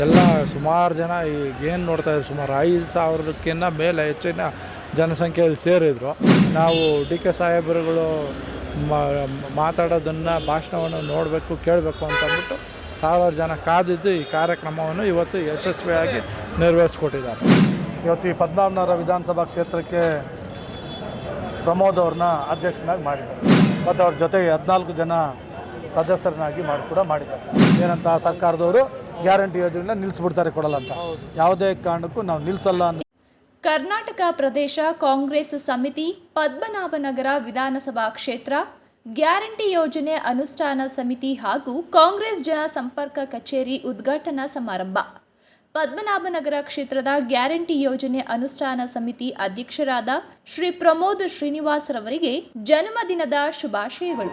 ಎಲ್ಲ ಸುಮಾರು ಜನ ಈಗ ಏನು ನೋಡ್ತಾ ಇದ್ರು, ಸುಮಾರು ಐದು ಸಾವಿರಕ್ಕಿಂತ ಮೇಲೆ ಹೆಚ್ಚಿನ ಜನಸಂಖ್ಯೆಯಲ್ಲಿ ಸೇರಿದ್ರು. ನಾವು ಡಿ ಕೆ ಸಾಹೇಬರುಗಳು ಮಾತಾಡೋದನ್ನು, ಭಾಷಣವನ್ನು ನೋಡಬೇಕು, ಕೇಳಬೇಕು ಅಂತ ಅಂದ್ಬಿಟ್ಟು ಸಾವಿರಾರು ಜನ ಕಾದಿದ್ದು ಈ ಕಾರ್ಯಕ್ರಮವನ್ನು ಇವತ್ತು ಯಶಸ್ವಿಯಾಗಿ ನೆರವೇರಿಸ್ಕೊಟ್ಟಿದ್ದಾರೆ. ಇವತ್ತು ಈ ಪದ್ಮನಾಭನಗರ ವಿಧಾನಸಭಾ ಕ್ಷೇತ್ರಕ್ಕೆ ಪ್ರಮೋದ್ ಅವ್ರನ್ನ ಅಧ್ಯಕ್ಷನಾಗಿ ಮಾಡಿದ್ದಾರೆ. ಮತ್ತು ಅವ್ರ ಜೊತೆಗೆ ಹದಿನಾಲ್ಕು ಜನ ಸದಸ್ಯರನ್ನಾಗಿ ಮಾಡಿ, ಕೂಡ ಮಾಡಿದ್ದಾರೆ. ಏನಂತ ಸರ್ಕಾರದವರು ಗ್ಯಾರಂಟಿ ಯೋಜನೆ ನಿಲ್ಲಿಸ್ಬಿಡ್ತಾರೆ ಕೊಡಲ್ಲ ಅಂತ. ಯಾವುದೇ ಕಾರಣಕ್ಕೂ ನಾವು ನಿಲ್ಲಿಸಲ್ಲ ಅಂತ. ಕರ್ನಾಟಕ ಪ್ರದೇಶ ಕಾಂಗ್ರೆಸ್ ಸಮಿತಿ ಪದ್ಮನಾಭನಗರ ವಿಧಾನಸಭಾ ಕ್ಷೇತ್ರ ಗ್ಯಾರಂಟಿ ಯೋಜನೆ ಅನುಷ್ಠಾನ ಸಮಿತಿ ಹಾಗೂ ಕಾಂಗ್ರೆಸ್ ಜನ ಸಂಪರ್ಕ ಕಚೇರಿ ಉದ್ಘಾಟನಾ ಸಮಾರಂಭ. ಪದ್ಮನಾಭನಗರ ಕ್ಷೇತ್ರದ ಗ್ಯಾರಂಟಿ ಯೋಜನೆ ಅನುಷ್ಠಾನ ಸಮಿತಿ ಅಧ್ಯಕ್ಷರಾದ ಶ್ರೀ ಪ್ರಮೋದ್ ಶ್ರೀನಿವಾಸ್ ರವರಿಗೆ ಜನ್ಮದಿನದ ಶುಭಾಶಯಗಳು.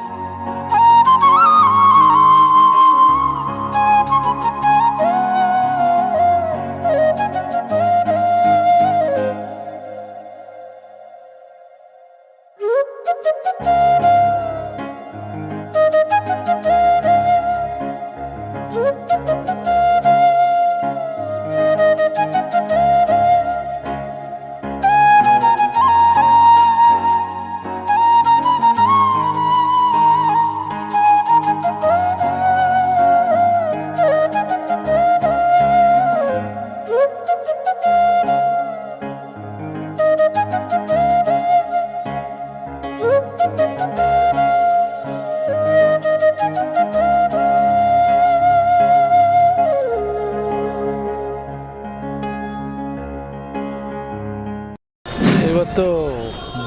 ಇವತ್ತು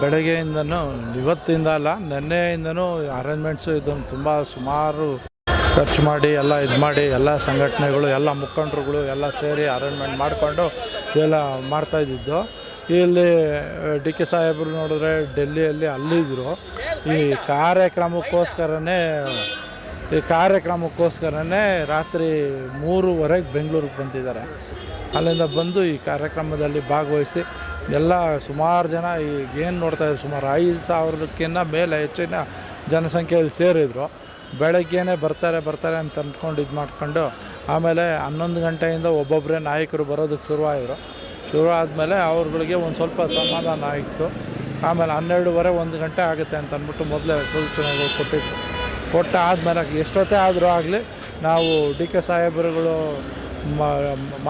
ಬೆಳಗ್ಗೆಯಿಂದನೂ, ಇವತ್ತಿಂದ ಅಲ್ಲ, ನಿನ್ನೆಯಿಂದನೂ ಅರೇಂಜ್ಮೆಂಟ್ಸು ಇದನ್ನು ತುಂಬ ಸುಮಾರು ಖರ್ಚು ಮಾಡಿ, ಎಲ್ಲ ಇದು ಮಾಡಿ, ಎಲ್ಲ ಸಂಘಟನೆಗಳು, ಎಲ್ಲ ಮುಖಂಡರುಗಳು ಎಲ್ಲ ಸೇರಿ ಅರೇಂಜ್ಮೆಂಟ್ ಮಾಡಿಕೊಂಡು ಎಲ್ಲ ಮಾಡ್ತಾ ಇದ್ದಿದ್ದು. ಇಲ್ಲಿ, ಡಿ ಕೆ ಸಾಹೇಬರು ನೋಡಿದ್ರೆ ಡೆಲ್ಲಿಯಲ್ಲಿ ಅಲ್ಲಿದ್ದರು ಈ ಕಾರ್ಯಕ್ರಮಕ್ಕೋಸ್ಕರನೇ ಈ ಕಾರ್ಯಕ್ರಮಕ್ಕೋಸ್ಕರನೇ ರಾತ್ರಿ ಮೂರುವರೆಗೆ ಬೆಂಗಳೂರಿಗೆ ಬಂದಿದ್ದಾರೆ. ಅಲ್ಲಿಂದ ಬಂದು ಈ ಕಾರ್ಯಕ್ರಮದಲ್ಲಿ ಭಾಗವಹಿಸಿ ಎಲ್ಲ ಸುಮಾರು ಜನ ಈಗೇನು ನೋಡ್ತಾ ಇದ್ರು, ಸುಮಾರು ಐದು ಸಾವಿರಕ್ಕಿಂತ ಮೇಲೆ ಹೆಚ್ಚಿನ ಜನಸಂಖ್ಯೆಯಲ್ಲಿ ಸೇರಿದ್ರು. ಬೆಳಗ್ಗೆನೇ ಬರ್ತಾರೆ ಬರ್ತಾರೆ ಅಂತ ಅಂದ್ಕೊಂಡು ಇದು ಮಾಡ್ಕೊಂಡು ಆಮೇಲೆ ಹನ್ನೊಂದು ಗಂಟೆಯಿಂದ ಒಬ್ಬೊಬ್ಬರೇ ನಾಯಕರು ಬರೋದಕ್ಕೆ ಶುರುವಾಯಿದ್ರು ಶುರು ಆದಮೇಲೆ ಅವ್ರಗಳಿಗೆ ಒಂದು ಸ್ವಲ್ಪ ಸಮಾಧಾನ ಆಯಿತು. ಆಮೇಲೆ ಹನ್ನೆರಡುವರೆ, ಒಂದು ಗಂಟೆ ಆಗುತ್ತೆ ಅಂತ ಅಂದ್ಬಿಟ್ಟು ಮೊದಲೇ ಸೂಚನೆಗಳು ಕೊಟ್ಟಿತ್ತು ಕೊಟ್ಟ ಆದಮೇಲೆ ಎಷ್ಟೊತ್ತೇ ಆದರೂ ಆಗಲಿ ನಾವು ಡಿ ಕೆ ಸಾಹೇಬರುಗಳು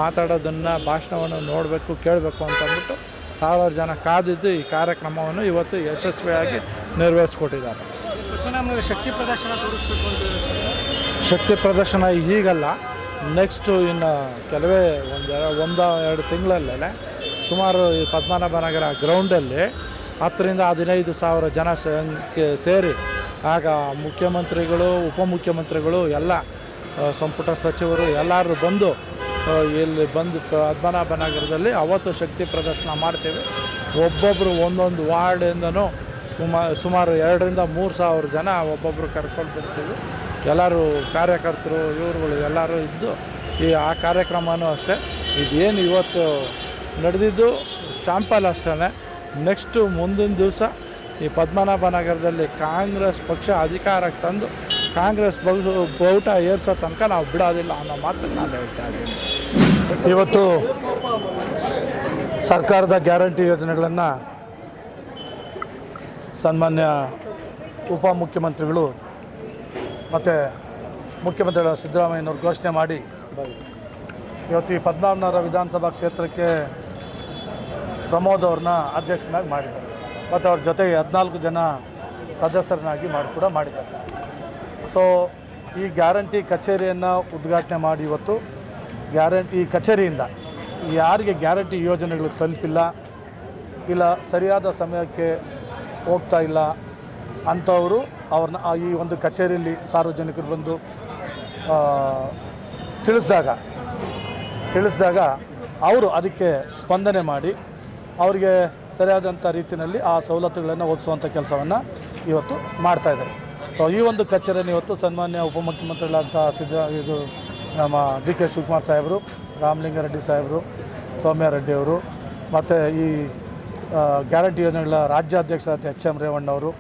ಮಾತಾಡೋದನ್ನು, ಭಾಷಣವನ್ನು ನೋಡಬೇಕು, ಕೇಳಬೇಕು ಅಂತ ಅಂದ್ಬಿಟ್ಟು ಸಾವಿರಾರು ಜನ ಕಾದಿದ್ದು ಈ ಕಾರ್ಯಕ್ರಮವನ್ನು ಇವತ್ತು ಯಶಸ್ವಿಯಾಗಿ ನೆರವೇರಿಸ್ಕೊಟ್ಟಿದ್ದಾರೆ. ಶಕ್ತಿ ಪ್ರದರ್ಶನ ತೋರಿಸ್ಬೇಕು ಅಂತ ಶಕ್ತಿ ಪ್ರದರ್ಶನ ಈಗಲ್ಲ. ನೆಕ್ಸ್ಟು ಇನ್ನು ಕೆಲವೇ ಒಂದು ಒಂದು ಎರಡು ತಿಂಗಳಲ್ಲೇ ಸುಮಾರು ಈ ಪದ್ಮನಾಭನಗರ ಗ್ರೌಂಡಲ್ಲಿ ಹತ್ತರಿಂದ ಹದಿನೈದು ಸಾವಿರ ಜನ ಸಂಖ್ಯೆ ಸೇರಿ ಆಗ ಮುಖ್ಯಮಂತ್ರಿಗಳು ಉಪಮುಖ್ಯಮಂತ್ರಿಗಳು ಎಲ್ಲ ಸಂಪುಟ ಸಚಿವರು ಎಲ್ಲರೂ ಬಂದು ಇಲ್ಲಿ ಬಂದು ಪದ್ಮನಾಭನಗರದಲ್ಲಿ ಅವತ್ತು ಶಕ್ತಿ ಪ್ರದರ್ಶನ ಮಾಡ್ತೇವೆ. ಒಬ್ಬೊಬ್ಬರು ಒಂದೊಂದು ವಾರ್ಡಿಂದನೂ ಸುಮಾರು ಸುಮಾರು ಎರಡರಿಂದ ಮೂರು ಸಾವಿರ ಜನ ಒಬ್ಬೊಬ್ಬರು ಕರ್ಕೊಂಡು ಬರ್ತೀವಿ. ಎಲ್ಲರೂ ಕಾರ್ಯಕರ್ತರು, ಇವರುಗಳು ಎಲ್ಲರೂ ಇದ್ದು ಈ, ಆ ಕಾರ್ಯಕ್ರಮನೂ ಅಷ್ಟೇ. ಇದೇನು ಇವತ್ತು ನಡೆದಿದ್ದು ಶಾಂಪಲ್ ಅಷ್ಟೇ ನೆಕ್ಸ್ಟು ಮುಂದಿನ ದಿವಸ ಈ ಪದ್ಮನಾಭನಗರದಲ್ಲಿ ಕಾಂಗ್ರೆಸ್ ಪಕ್ಷ ಅಧಿಕಾರಕ್ಕೆ ತಂದು ಕಾಂಗ್ರೆಸ್ ಬೌಟ ಏರ್ಸೋ ತನಕ ನಾವು ಬಿಡೋದಿಲ್ಲ ಅನ್ನೋ ಮಾತನ್ನು ನಾನು ಹೇಳ್ತಾ ಇದ್ದೀನಿ. ಇವತ್ತು ಸರ್ಕಾರದ ಗ್ಯಾರಂಟಿ ಯೋಜನೆಗಳನ್ನು ಸನ್ಮಾನ್ಯ ಉಪಮುಖ್ಯಮಂತ್ರಿಗಳು ಮತ್ತು ಮುಖ್ಯಮಂತ್ರಿಗಳ ಸಿದ್ದರಾಮಯ್ಯನವರು ಘೋಷಣೆ ಮಾಡಿ ಇವತ್ತು ಈ ಪದ್ಮನಾಭನಗರ ವಿಧಾನಸಭಾ ಕ್ಷೇತ್ರಕ್ಕೆ ಪ್ರಮೋದ್ ಅವ್ರನ್ನ ಅಧ್ಯಕ್ಷನಾಗಿ ಮಾಡಿದ್ದಾರೆ. ಮತ್ತು ಅವ್ರ ಜೊತೆಗೆ ಹದಿನಾಲ್ಕು ಜನ ಸದಸ್ಯರನ್ನಾಗಿ ಮಾಡಿ ಕೂಡ ಮಾಡಿದ್ದಾರೆ. ಸೊ ಈ ಗ್ಯಾರಂಟಿ ಕಚೇರಿಯನ್ನು ಉದ್ಘಾಟನೆ ಮಾಡಿ ಇವತ್ತು. ಗ್ಯಾರಂಟಿ, ಈ ಕಚೇರಿಯಿಂದ ಯಾರಿಗೆ ಗ್ಯಾರಂಟಿ ಯೋಜನೆಗಳು ತಲುಪಿಲ್ಲ, ಇಲ್ಲ ಸರಿಯಾದ ಸಮಯಕ್ಕೆ ಹೋಗ್ತಾ ಇಲ್ಲ ಅಂಥವರು ಅವ್ರನ್ನ ಈ ಒಂದು ಕಚೇರಿಯಲ್ಲಿ ಸಾರ್ವಜನಿಕರು ಬಂದು ತಿಳಿಸಿದಾಗ ತಿಳಿಸಿದಾಗ ಅವರು ಅದಕ್ಕೆ ಸ್ಪಂದನೆ ಮಾಡಿ, ಅವರಿಗೆ ಸರಿಯಾದಂಥ ರೀತಿಯಲ್ಲಿ ಆ ಸವಲತ್ತುಗಳನ್ನು ಒದಗಿಸುವಂಥ ಕೆಲಸವನ್ನು ಇವತ್ತು ಮಾಡ್ತಾಯಿದ್ದಾರೆ ಸೊ ಈ ಒಂದು ಕಚೇರಿಯನ್ನು ಇವತ್ತು ಸನ್ಮಾನ್ಯ ಉಪಮುಖ್ಯಮಂತ್ರಿಗಳಾದಂಥ ಸಿದ್ದ ಇದು ನಮ್ಮ ಡಿ ಕೆ ಶಿವಕುಮಾರ್ ಸಾಹೇಬರು, ರಾಮಲಿಂಗಾರೆಡ್ಡಿ ಸಾಹೇಬರು ಸೌಮ್ಯ ರೆಡ್ಡಿ ಅವರು, ಮತ್ತು ಈ ಗ್ಯಾರಂಟಿ ಯೋಜನೆಗಳ ರಾಜ್ಯಾಧ್ಯಕ್ಷರಾದ ಎಚ್ ಎಂ ರೇವಣ್ಣವರು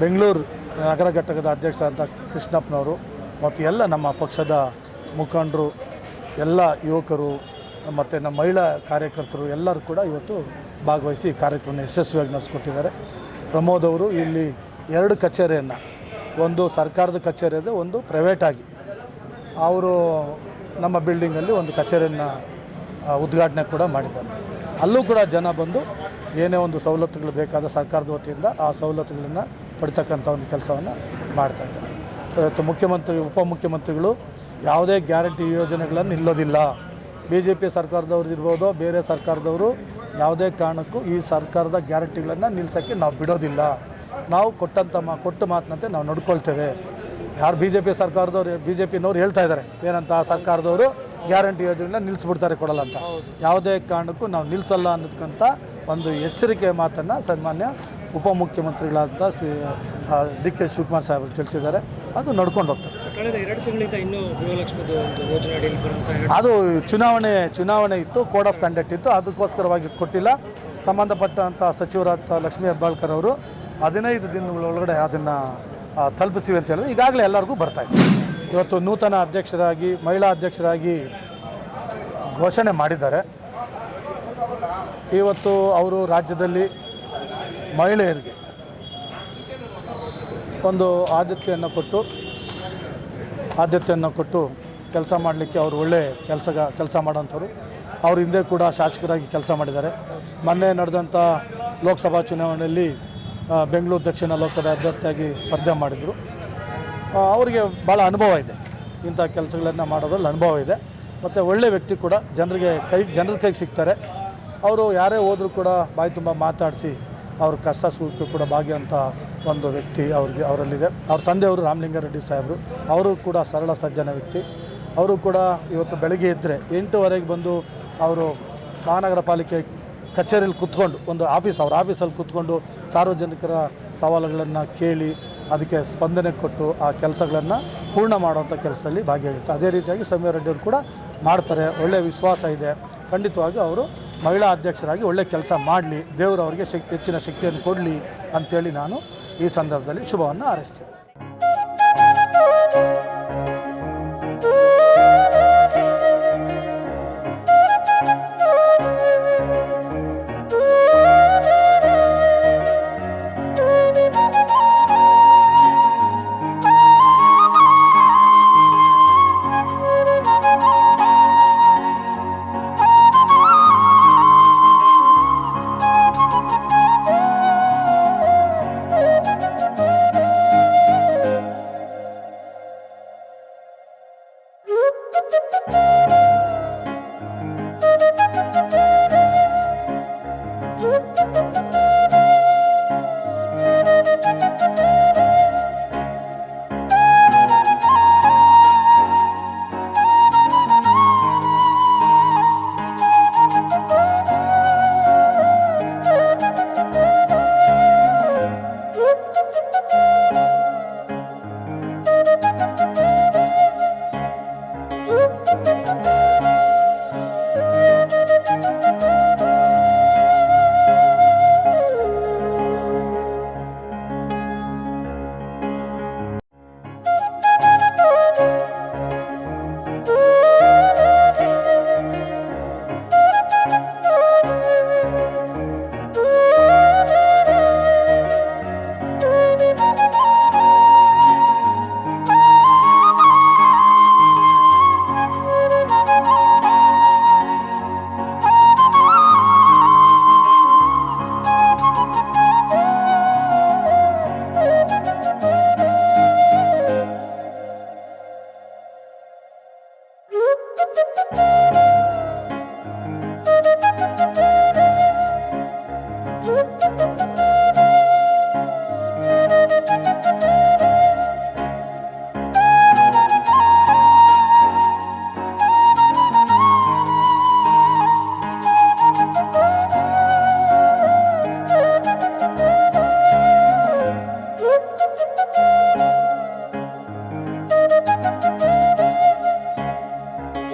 ಬೆಂಗಳೂರು ನಗರ ಘಟಕದ ಅಧ್ಯಕ್ಷರಾದ ಕೃಷ್ಣಪ್ಪನವರು, ಮತ್ತು ಎಲ್ಲ ನಮ್ಮ ಪಕ್ಷದ ಮುಖಂಡರು, ಎಲ್ಲ ಯುವಕರು ಮತ್ತು ನಮ್ಮ ಮಹಿಳಾ ಕಾರ್ಯಕರ್ತರು ಎಲ್ಲರೂ ಕೂಡ ಇವತ್ತು ಭಾಗವಹಿಸಿ ಕಾರ್ಯಕ್ರಮ ಯಶಸ್ವಿಯಾಗಿ ನಡೆಸ್ಕೊಟ್ಟಿದ್ದಾರೆ. ಪ್ರಮೋದ್ ಅವರು ಇಲ್ಲಿ ಎರಡು ಕಚೇರಿಯನ್ನು, ಒಂದು ಸರ್ಕಾರದ ಕಚೇರಿ ಇದೆ, ಒಂದು ಪ್ರೈವೇಟಾಗಿ ಅವರು ನಮ್ಮ ಬಿಲ್ಡಿಂಗಲ್ಲಿ ಒಂದು ಕಚೇರಿಯನ್ನು ಉದ್ಘಾಟನೆ ಕೂಡ ಮಾಡಿದ್ದಾರೆ. ಅಲ್ಲೂ ಕೂಡ ಜನ ಬಂದು ಏನೇ ಒಂದು ಸವಲತ್ತುಗಳು ಬೇಕಾದ ಸರ್ಕಾರದ ವತಿಯಿಂದ ಆ ಸವಲತ್ತುಗಳನ್ನು ಪಡಿತಕ್ಕಂಥ ಒಂದು ಕೆಲಸವನ್ನು ಮಾಡ್ತಾ ಇದ್ದಾರೆ. ಇವತ್ತು ಮುಖ್ಯಮಂತ್ರಿ, ಉಪಮುಖ್ಯಮಂತ್ರಿಗಳು ಯಾವುದೇ ಗ್ಯಾರಂಟಿ ಯೋಜನೆಗಳನ್ನು ನಿಲ್ಲೋದಿಲ್ಲ ಬಿ ಜೆ ಪಿ ಸರ್ಕಾರದವ್ರು ಇರ್ಬೋದು, ಬೇರೆ ಸರ್ಕಾರದವರು ಯಾವುದೇ ಕಾರಣಕ್ಕೂ ಈ ಸರ್ಕಾರದ ಗ್ಯಾರಂಟಿಗಳನ್ನು ನಿಲ್ಲಿಸೋಕ್ಕೆ ನಾವು ಬಿಡೋದಿಲ್ಲ. ನಾವು ಕೊಟ್ಟಂಥ ಮಾ, ಕೊಟ್ಟ ಮಾತಿನಂತೆ ನಾವು ನೋಡ್ಕೊಳ್ತೇವೆ. ಯಾರು ಬಿ ಜೆ ಪಿ ಸರ್ಕಾರದವ್ರು ಬಿ ಜೆ ಪಿನವ್ರು ಹೇಳ್ತಾ ಇದ್ದಾರೆ, ಏನಂತ ಆ ಸರ್ಕಾರದವರು ಗ್ಯಾರಂಟಿ ಯೋಜನೆನ ನಿಲ್ಲಿಸ್ಬಿಡ್ತಾರೆ ಕೊಡಲ್ಲ ಅಂತ. ಯಾವುದೇ ಕಾರಣಕ್ಕೂ ನಾವು ನಿಲ್ಲಿಸಲ್ಲ ಅನ್ನೋದಕ್ಕಂಥ ಒಂದು ಎಚ್ಚರಿಕೆ ಮಾತನ್ನು ಸನ್ಮಾನ್ಯ ಉಪಮುಖ್ಯಮಂತ್ರಿಗಳಾದಂಥ ಸಿ ಡಿ ಕೆ ಶಿವಕುಮಾರ್ ಸಾಹೇಬರು ತಿಳಿಸಿದ್ದಾರೆ. ಅದು ನಡ್ಕೊಂಡು ಹೋಗ್ತಾರೆ ಎರಡು ತಿಂಗಳಿಂದ ಇನ್ನೂ ಒಂದು ಅದು ಚುನಾವಣೆ ಚುನಾವಣೆ ಇತ್ತು ಕೋಡ್ ಆಫ್ ಕಂಡಕ್ಟ್ ಇತ್ತು. ಅದಕ್ಕೋಸ್ಕರವಾಗಿ ಕೊಟ್ಟಿಲ್ಲ. ಸಂಬಂಧಪಟ್ಟಂಥ ಸಚಿವರಾದ ಲಕ್ಷ್ಮೀ ಹೆಬ್ಬಾಳ್ಕರ್ ಅವರು ಹದಿನೈದು ದಿನಗಳ ಒಳಗಡೆ ಅದನ್ನು ತಲುಪಿಸಿವೆ ಅಂತ ಹೇಳಿದ್ರೆ ಈಗಾಗಲೇ ಎಲ್ಲರಿಗೂ ಬರ್ತಾ ಇದೆ. ಇವತ್ತು ನೂತನ ಅಧ್ಯಕ್ಷರಾಗಿ, ಮಹಿಳಾ ಅಧ್ಯಕ್ಷರಾಗಿ ಘೋಷಣೆ ಮಾಡಿದ್ದಾರೆ. ಇವತ್ತು ಅವರು ರಾಜ್ಯದಲ್ಲಿ ಮಹಿಳೆಯರಿಗೆ ಒಂದು ಆದ್ಯತೆಯನ್ನು ಕೊಟ್ಟು ಆದ್ಯತೆಯನ್ನು ಕೊಟ್ಟು ಕೆಲಸ ಮಾಡಲಿಕ್ಕೆ ಅವರು ಒಳ್ಳೆ ಕೆಲಸ ಕೆಲಸ ಮಾಡೋಂಥವ್ರು. ಅವ್ರ ಹಿಂದೆ ಕೂಡ ಶಾಸಕರಾಗಿ ಕೆಲಸ ಮಾಡಿದ್ದಾರೆ. ಮೊನ್ನೆ ನಡೆದಂಥ ಲೋಕಸಭಾ ಚುನಾವಣೆಯಲ್ಲಿ ಬೆಂಗಳೂರು ದಕ್ಷಿಣ ಲೋಕಸಭೆ ಅಭ್ಯರ್ಥಿಯಾಗಿ ಸ್ಪರ್ಧೆ ಮಾಡಿದರು. ಅವರಿಗೆ ಭಾಳ ಅನುಭವ ಇದೆ. ಇಂಥ ಕೆಲಸಗಳನ್ನು ಮಾಡೋದ್ರಲ್ಲಿ ಅನುಭವ ಇದೆ. ಮತ್ತು ಒಳ್ಳೆ ವ್ಯಕ್ತಿ ಕೂಡ, ಜನರಿಗೆ ಕೈ, ಜನರ ಕೈಗೆ ಸಿಗ್ತಾರೆ. ಅವರು ಯಾರೇ ಹೋದರೂ ಕೂಡ ಬಾಯಿ ತುಂಬ ಮಾತಾಡಿಸಿ ಅವ್ರ ಕಷ್ಟ ಸುಖಕ್ಕೆ ಕೂಡ ಭಾಗಿಯಂಥ ಒಂದು ವ್ಯಕ್ತಿ ಅವ್ರಿಗೆ ಅವರಲ್ಲಿದೆ. ಅವ್ರ ತಂದೆಯವರು ರಾಮಲಿಂಗಾರೆಡ್ಡಿ ಸಾಹೇಬರು. ಅವರು ಕೂಡ ಸರಳ ಸಜ್ಜನ ವ್ಯಕ್ತಿ. ಅವರು ಕೂಡ ಇವತ್ತು ಬೆಳಗ್ಗೆ ಇದ್ದರೆ ಎಂಟುವರೆಗೆ ಬಂದು ಅವರು ಮಹಾನಗರ ಪಾಲಿಕೆ ಕಚೇರಿಯಲ್ಲಿ ಕೂತ್ಕೊಂಡು ಒಂದು ಆಫೀಸ್, ಅವ್ರ ಆಫೀಸಲ್ಲಿ ಕೂತ್ಕೊಂಡು ಸಾರ್ವಜನಿಕರ ಸವಾಲುಗಳನ್ನು ಕೇಳಿ ಅದಕ್ಕೆ ಸ್ಪಂದನೆ ಕೊಟ್ಟು ಆ ಕೆಲಸಗಳನ್ನು ಪೂರ್ಣ ಮಾಡುವಂಥ ಕೆಲಸದಲ್ಲಿ ಭಾಗಿಯಾಗಿರ್ತಾರೆ. ಅದೇ ರೀತಿಯಾಗಿ ಸೌಮ್ಯ ರೆಡ್ಡಿಯವರು ಕೂಡ ಮಾಡ್ತಾರೆ. ಒಳ್ಳೆಯ ವಿಶ್ವಾಸ ಇದೆ. ಖಂಡಿತವಾಗಿ ಅವರು ಮಹಿಳಾ ಅಧ್ಯಕ್ಷರಾಗಿ ಒಳ್ಳೆ ಕೆಲಸ ಮಾಡಲಿ ದೇವರವರಿಗೆ ಶಕ್, ಹೆಚ್ಚಿನ ಶಕ್ತಿಯನ್ನು ಕೊಡಲಿ ಅಂಥೇಳಿ ನಾನು ಈ ಸಂದರ್ಭದಲ್ಲಿ ಶುಭವನ್ನು ಹಾರೈಸ್ತೀನಿ.